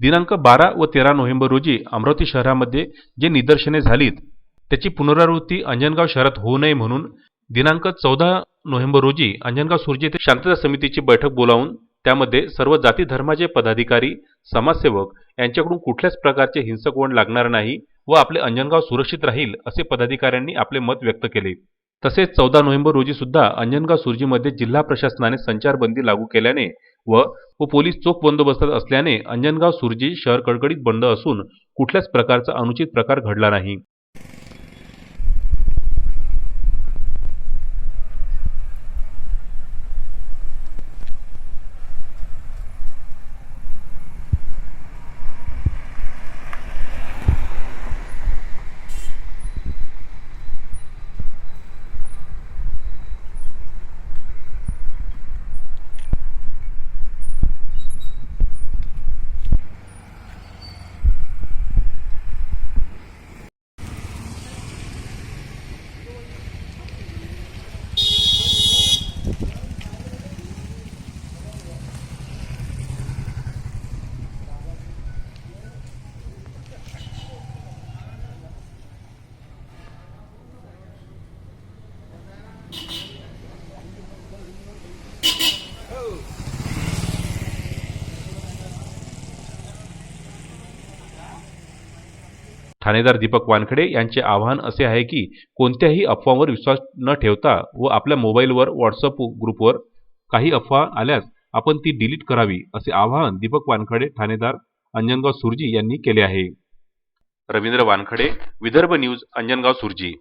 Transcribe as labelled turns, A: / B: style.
A: दिनांक बारा व तेरा नोव्हेंबर रोजी अमरावती शहरामध्ये जे निदर्शने झालीत त्याची पुनरावृत्ती अंजनगाव शहरात होऊ नये म्हणून दिनांक चौदा नोव्हेंबर रोजी अंजनगाव सुरजी येथे शांतता समितीची बैठक बोलावून त्यामध्ये सर्व जाती धर्माचे पदाधिकारी समाजसेवक यांच्याकडून कुठल्याच प्रकारचे हिंसक वळण लागणार नाही व आपले अंजनगाव सुरक्षित राहील असे पदाधिकाऱ्यांनी आपले मत व्यक्त केले. तसेच चौदा नोव्हेंबर रोजी सुद्धा अंजनगाव सुरजीमध्ये जिल्हा प्रशासनाने संचारबंदी लागू केल्याने व व पोलीस चोख बंदोबस्तात असल्याने अंजनगाव सुरजी शहर कडकडीत बंद असून कुठल्याच प्रकारचा अनुचित प्रकार घडला नाही. ठाणेदार दीपक वानखडे यांचे आवाहन असे आहे की कोणत्याही अफवांवर विश्वास न ठेवता व आपल्या मोबाईलवर व्हॉट्सअप ग्रुपवर काही अफवा आल्यास आपण ती डिलीट करावी असे आवाहन दीपक वानखडे ठाणेदार अंजनगाव सुरजी यांनी केले आहे. रवींद्र वानखडे विदर्भ न्यूज अंजनगाव सुरजी.